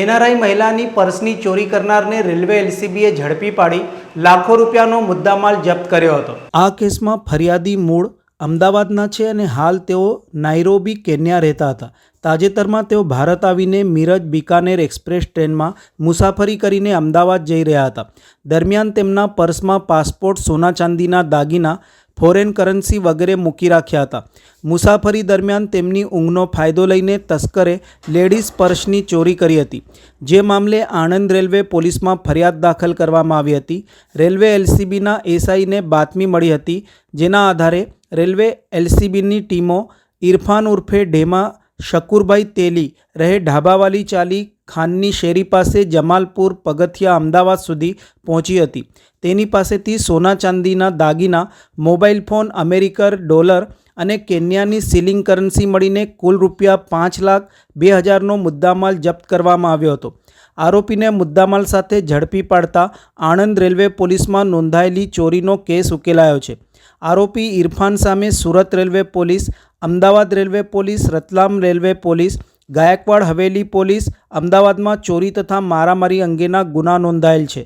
NRI મહિલાની પર્સની ચોરી કરનારને રેલવે એલસીબીએ ઝડપી પાડી, લાખો રૂપિયાનો મુદ્દામાલ જપ્ત કર્યો હતો. આ કેસમાં ફરિયાદી મૂળ અમદાવાદના છે અને હાલ તેઓ નાઇરોબી, કેન્યા રહેતા હતા. તાજેતરમાં તેઓ ભારત આવીને મિરજ બિકાનેર એક્સપ્રેસ ટ્રેનમાં મુસાફરી કરીને અમદાવાદ જઈ રહ્યા હતા. દરમિયાન તેમના પર્સમાં પાસપોર્ટ સોના ચાંદીના દાગીના ફોરેન કરન્સી વગેરે મૂકી રાખ્યા હતા. મુસાફરી દરમિયાન તેમની ઊંઘનો ફાયદો લઈને તસ્કરે લેડીઝ પર્સની ચોરી કરી હતી. જે મામલે આણંદ રેલવે પોલીસમાં ફરિયાદ દાખલ કરવામાં આવી હતી. રેલવે એલસીબીના એસઆઈને બાતમી મળી હતી. જેના આધારે રેલવે એલસીબીની ટીમો ઇરફાન ઉર્ફે ઢેમા શકુરભાઈ તેલી રહે ઢાબાવાલી ચાલી ખાનની શેરી પાસે જમાલપુર પગથિયા અમદાવાદ સુધી પહોંચી હતી. તેની પાસેથી સોના ચાંદીના દાગીના, મોબાઈલ ફોન, અમેરિકન ડોલર અને કેન્યાની સીલિંગ કરન્સી મળીને કુલ રૂપિયા પાંચ લાખ બે હજારનો મુદ્દામાલ જપ્ત કરવામાં આવ્યો હતો. આરોપીને મુદ્દામાલ સાથે ઝડપી પાડતા આણંદ રેલવે પોલીસમાં નોંધાયેલી ચોરીનો કેસ ઉકેલાયો છે. આરોપી ઇરફાન સામે Surat railway police Ahmedabad railway police, Ratlam railway police, Gaekwad Haveli police અમદાવાદમાં ચોરી તથા મારામારી અંગેના ગુના નોંધાયેલ છે.